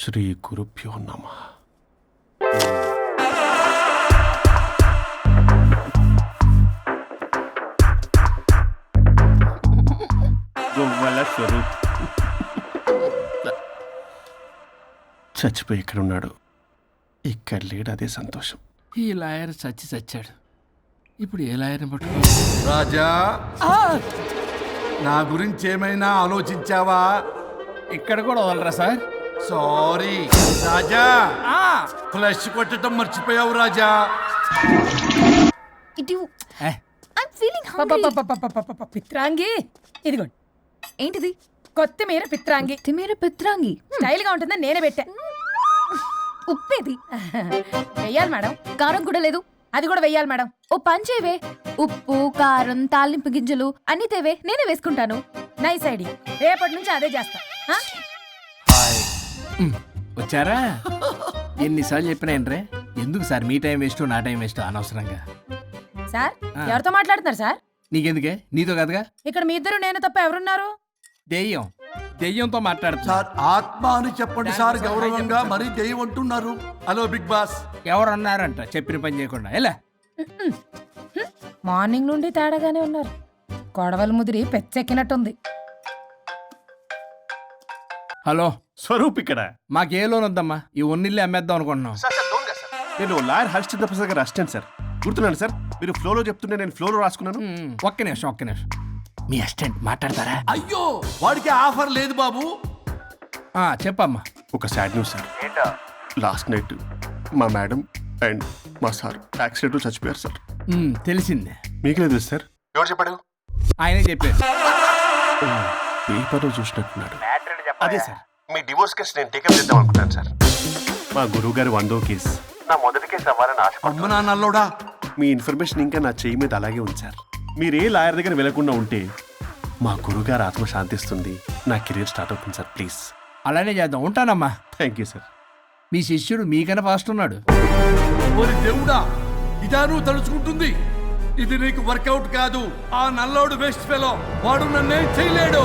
శ్రీ గురుభ్యో నమ. గొవ్వల స్వరూప్. చచ్చిపోయి ఇక్కడ ఉన్నాడు ఇక్కడ లేడు అదే సంతోషం. ఈ లాయర్ చచ్చి చచ్చాడు. ఇప్పుడు ఏ లాయర్ని పట్టుకో రాజా! నా గురించి ఏమైనా ఆలోచించావా? ఇక్కడ కూడా వదలరా సార్? సారీ రాజా. ఫ్లష్ కొట్టడం మర్చిపోయావు రాజా. పిత్రాంగి. ఇదిగోండి. ఏంటిది? కొత్తిమీర పిత్రాంగి. కొత్తిమీర పిత్రాంగి. స్టైల్గా ఉంటుందని నేనే పెట్టా. ఉప్పేది. వెయ్యాలి మేడం. కారం కూడా లేదు. అది కూడా వెయ్యాలి మేడం. ఓ పని చేయవే. ఉప్పు కారం తాలింపు గింజలు అన్ని తేవే. నేనే వేసుకుంటాను. నైస్ ఐడి రేపటి నుంచి అదే చేస్తా. వచ్చారా? ఎన్నిసార్లు చెప్పినా ఏంట్రే? ఎందుకు సార్ మీ టైం వేస్ట్ నా టైం వేస్ట్ అనవసరంగా? సార్. ఎవరితో మాట్లాడుతున్నారు సార్? నీకెందుకే? నీతో కదగా? ఇక్కడ మీ ఇద్దరు నేను తప్ప ఎవరున్నారు? దెయ్యం. దెయ్యంతో మాట్లాడుతా. సార్ ఆత్మ అని చెప్పండి సార్ గౌరవంగా మరీ దెయ్యం అంటున్నారు. Hello big boss. ఎవరు అన్నారంట చెప్పిన పని చేయకుండా? ఎలా? మార్నింగ్ నుండి తేడాగానే ఉన్నారు. కొడవల ముదిరి పెచ్చెక్కినట్టుంది. హలో. స్వరూప్ ఇక్కడ. మాకు ఏ లోన్ వద్దమ్మా? ఈ ఒన్నిల్లు అమ్మేద్దాం అనుకుంటున్నాం. నేను లాయర్ హరిశ్చంద్ర ప్రసాద్ గారు అసిస్టెంట్ సార్. గుర్తున్నాను సార్? మీరు ఫ్లోలో చెప్తుంటే నేను ఫ్లోలో రాసుకున్నాను. ఒక్క నిమిషం ఒక్క నిమిషం. మీ అసిస్టెంట్ మాట్లాడతారా? అయ్యో వాడికి ఆఫర్ లేదు బాబు. ఆ, చెప్పమ్మా. ఒక sad news sir. Last night మా మేడం అండ్ మా సార్ యాక్సిడెంట్ చచ్చిపోయారు సార్. తెలిసిందే. మీకు లేదు సార్? ఎవరు చెప్పాడు? ఆయనే చెప్పారు పేపర్లో చూసినట్టున్నాడు అదే సార్. మీ డివోర్స్ కేసు నేను టేకప్ చేద్దాం అనుకుంటాను సార్. మా గురువు గారి వందో కేసు. నా మొదటి కేసు అవ్వాలని ఆశ అమ్మ నా నల్లోడా మీ ఇన్ఫర్మేషన్ ఇంకా నా చెయ్యి మీద అలాగే ఉంది సార్. మీరు ఏ లాయర్ దగ్గర వెళ్ళకుండా ఉంటే మా గురుగారు ఆత్మ శాంతిస్తుంది నా కెరీర్ స్టార్ట్ అవుతుంది సార్ ప్లీజ్. అలానే చేద్దాం. ఉంటానమ్మా. థ్యాంక్ యూ సార్ మీ శిష్యుడు మీకన్నా ఫాస్ట్ ఉన్నాడు. ఓరి దేవుడా ఇదా నువ్వు తలుచుకుంటుంది. ఇది నీకు వర్కౌట్ కాదు. ఆ నల్లోడు వేస్ట్ ఫెలో వాడు నన్నేం చేయలేడు.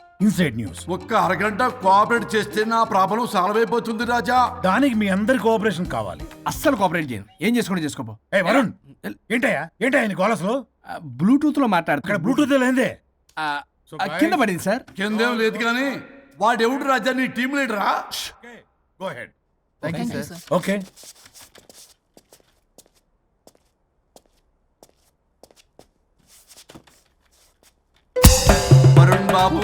Inside news. ఒక్క అరగంట కోఆపరేట్ చేస్తే నా ప్రాబ్లం సాల్వ్ అయిపోతుంది రాజా. దానికి మీ అందరి కోఆపరేషన్ కావాలి. అస్సలు కోఆపరేట్ చేయను. ఏం చేసుకోండి చేసుకోపో. ఏ వరుణ్! ఏంటయ్యా? ఏంటయ్యా నీ గోలసలో బ్లూటూత్లో ఇక్కడ మాట్లాడుతున్నా బ్లూటూత్ లేదే. కింద పడింది సార్. కిందేం లేదు కానీ వాడెవడు రాజా నీ టీం లీడరా గో హెడ్ ఓకే వరుణ్ బాబు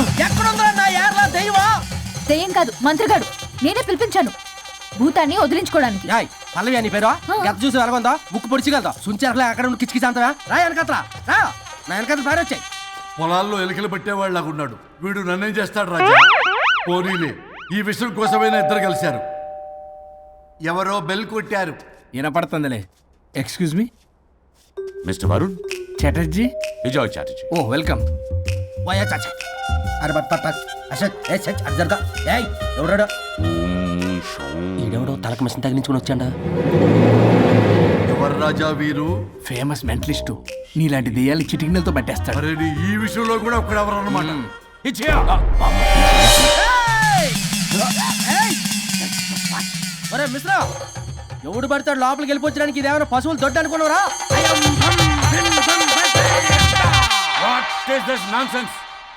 ఎక్కడుందా నా యార్లా దెయ్యమా? దెయ్యం కాదు మంత్రిగాడు. నేనే పిలిపించాను. భూతాన్ని వదిలించుకోవడానికి. యాయ్ పల్లవి అని పేరు. గత చూసి వెలగొందా? ముక్కు పొడిచిగలదా సుంచరలే అక్కడ ఉండి కిచకిచ అంతవా? రా వెనకత్రా. రా. నా వెనకత్ర పారి వచ్చాయి. పొలాల్లో ఎలికలు పట్టేవాళ్ళగా ఉన్నాడు. వీడు నన్నేం చేస్తాడు రాజా? పోనీలే. ఈ విషయం కోసమైనా ఇద్దరు కలిశారు. ఎవరో బెల్ కొట్టారు. వినపడుతుందిలే. Excuse me mister Varun? Chatterjee Vijay Chatterjee. Oh welcome via చాచా. అరే బట్ పట్ పట్ అశోక్ ఏ సచ్ అది జరగా. ఏయ్ ఎవడాడు ఈడెవడో తలకు మిషన్ తగిలించుకుని వచ్చాడా? ఎవరు రాజా వీరు? Famous mentalist. నీలాంటి దెయ్యాలు చిటికినలతో పట్టేస్తాడు. అరే ఈ విషయంలో కూడా ఒకడెవరు అన్నమాట ఒరే మిశ్రా ఎవడు పడతాడు లోపలికి వెళ్ళిపోవడానికి ఇదేమైనా పశువులు దొడ్డు అనుకున్నారా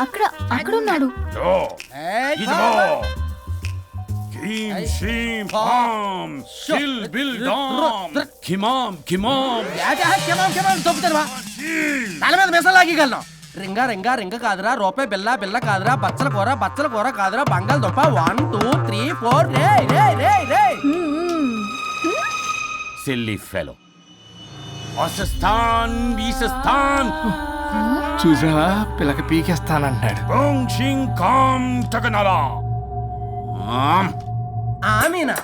అక్కడ అక్కడ ఉన్నాడు కిమాం కిమాం తల మీద మిసం లాగగలను రింగా రింగా రింగ కాదురా రూపాయి బిల్ల బిల్ల కాదురా బచ్చల కూర బచ్చల కూర కాదురా బంగాళదుంప వన్ టూ త్రీ ఫోర్ రే రే రే రే. Silly fellow. అసస్థాన్ బీసస్థాన్ చూసావా పిల్లక పీకేస్తానంటాడు ఓం షిం కాం తగనరా ఆమీనా?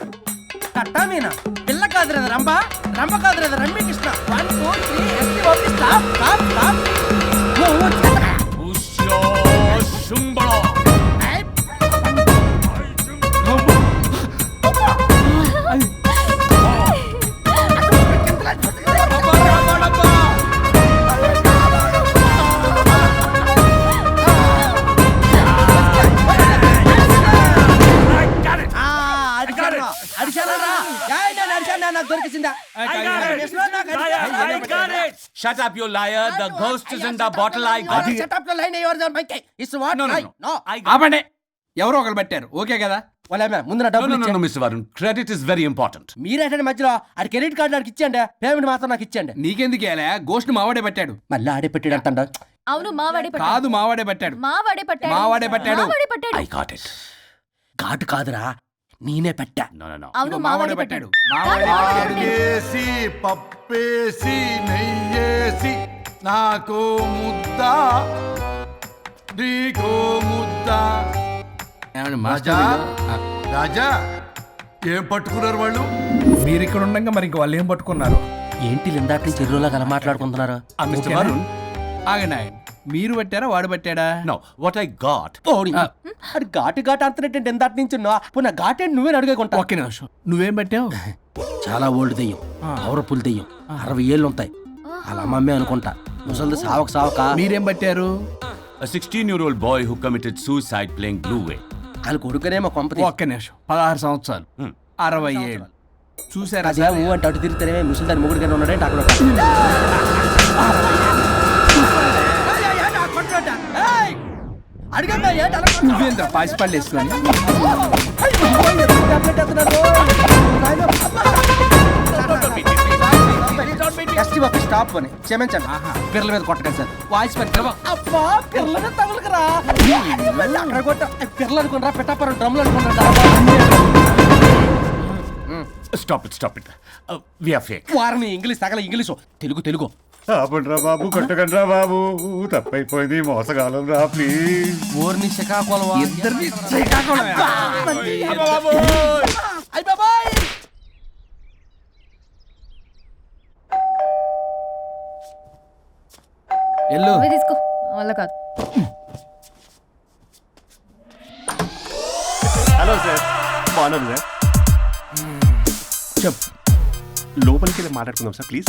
కట్టా మీనా పిల్ల కాదురా ఇది రంభ? రంభ కాదురా ఇది rummy Krishna one two three S T O P stop stop stop oh oh చేతగా. ఉష్యో Shut up, you liar. The ghost is in the bottle. I got అది it. setup లో line అయ్యేవారు దాని పైకి. It's what? No, no, I- no. no. I got ఆపండి ఎవరో ఒకరు పెట్టారు ఓకే కదా ముందు No, డబ్బులు no, no, no. Mr. Varun. Credit is very important. మీరేటండి మధ్యలో ఆడి క్రెడిట్ కార్డు నాకు ఇచ్చేయండి పేమెంట్ మాత్రం నాకు ఇచ్చేయండి నీకెందుకు వేలే గోష్ట్ మావాడే పట్టాడు మళ్ళీ ఆడే పెట్టాడు అంటాడు అవును మావాడే పట్టాడు కాదు మావాడే పట్టాడు మావాడే పట్టాడు మావాడే పట్టాడు. మావాడే పట్టాడు I got it. ఘాటు కాదురా నేనే పెట్టా. అవును మావాడే పట్టాడు. ఆకేసి పప్పేసి నెయ్యేసి నాకు ముద్ద నీకో ముద్ద. రాజా? ఏం పట్టుకున్నారు వాళ్ళు? మీరు ఇక్కడ ఉండగా మరి ఇంక వాళ్ళు ఏం పట్టుకున్నారు? ఏంటి ఇందాక చెరువులో కల మాట్లాడుకుంటున్నారు? ఆగండి ఆగండి. మీరు పట్టారా వాడు పట్టాడా? నో వాట్ ఐ గాట్ ఓడి అది ఘాటు ఘాటు అంతనట్టు ఎంత నుంచి పునః ఘాటే నువ్వే అడిగేకుంటా ఒక్క నిమిషం. నువ్వేం పట్టావు? చాలా ఓల్డ్ దెయ్యం. పవర్ఫుల్ దెయ్యం. అరవై ఏళ్ళు ఉంటాయి అలా మమ్మీ అనుకుంటా. ముసలిది సావక సావక. మీరేం పట్టారు? A 16 year old boy who committed suicide playing Blue Whale. ఆయన కొడుకునేమో కొంపతి ఒక్క నిమిషం. పదహారు సంవత్సరాలు. అరవై ఏడు చూసారా అదే ఊ అంటే అటు తిరిగితేనే ముసలి దాని మొగుడు కానీ ఉన్నాడంటే అక్కడ? నువ్వేంద్ర పాసిపళ్ళు వేసుకొని ఎస్టీ బాబు స్టాప్ అని క్షమించండి. పిల్లల మీద కొట్టకండి సార్. వాయిస్ పని అబ్బా పిల్లల మీద తగులుకురా. అక్కడ కొట్ట పిల్లలు అనుకున్నారా పెట్టాపరం డ్రమ్లు అనుకున్నారా. Uh, we are fake. వారిని ఇంగ్లీష్ తగల ఇంగ్లీషు. తెలుగు తెలుగు. ఆపండ్రా బాబు కొట్టకండ్రా బాబు. తప్పైపోయింది మోసగాలం రా ప్లీజ్ ఊరిని శ్రీకాకుళం ఇద్దరిని ఎల్లు. తీసుకో. వల్ల కాదు. హలో సార్ బాగున్నాను సార్ చెప్పు. లోపలికి వెళ్ళి మాట్లాడుకుందాం sir please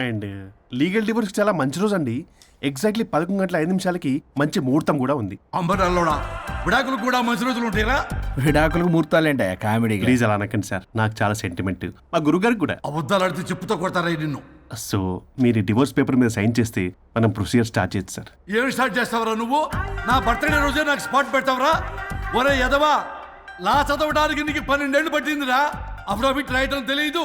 and legal divorce చాలా మంచి రోజు అండి. ఎగ్జాక్ట్లీ పదకొండు గంటల ఐదు నిమిషాలకి మంచి ముహూర్తం కూడా ఉంది. అంబరల్లోడా విడాకులు కూడా మంచి రోజులు ఉంటాయిరా? విడాకులకు ముహూర్తాలేంట కామెడీ ప్లీజ్ అలా అనకండి సార్ నాకు చాలా సెంటిమెంట్ మా గురుగారికి కూడా. అబద్ధాలు ఆడితే చెప్పుతో కొడతారా నిన్ను? సో మీరు డివోర్స్ పేపర్ మీద సైన్ చేస్తే మనం ప్రొసీజర్ స్టార్ట్ చేయొచ్చు సార్. ఏం స్టార్ట్ చేస్తావరా నువ్వు? నా బర్త్డే రోజే నాకు స్పాట్ పెడతావరా ఒరే ఎదవా లా చదవడానికి నీకు పన్నెండేళ్ళు పట్టిందిరా. అఫిడవిట్ రాయటం తెలియదు.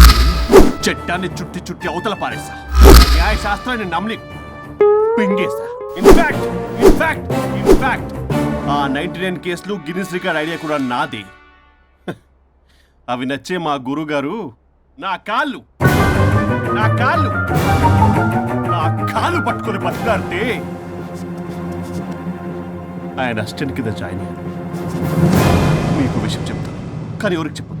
చట్టాన్ని చుట్టి చుట్టి అవతల పారేసా న్యాయ శాస్త్రాన్ని నమ్మి పింగేసా in fact in fact in fact ఆ నైన్టీ నైన్ కేసులు గిన్నిస్ రికార్డ్ ఐడియా కూడా నాదే. అవి నచ్చే మా గురుగారు నా కాళ్ళు నా కాళ్ళు నా కాళ్ళు పట్టుకొని బతికాడితే ఆయన అసిస్టెంట్ కింద జాయిన్ అయ్యాను మీకు విషయం చెప్తాను. కానీ ఎవరికి చెప్పొద్దు.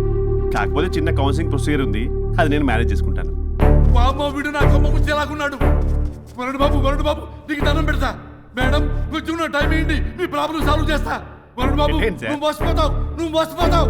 కాకపోతే చిన్న కౌన్సిలింగ్ ప్రొసీజర్ ఉంది. అది నేను మేనేజ్ చేసుకుంటాను. బామ్మ వీడు నా కొమ్మ గుచ్చేలాగున్నాడు వరుణ్ బాబు వరుణ్ బాబు నీకు దండం పెడతా. మేడం కొంచెం నా టైం ఏంటి? మీ ప్రాబ్లం సాల్వ్ చేస్తా. వరుణ్ బాబు? నువ్వు మోసపోతావు నువ్వు మోసపోతావు.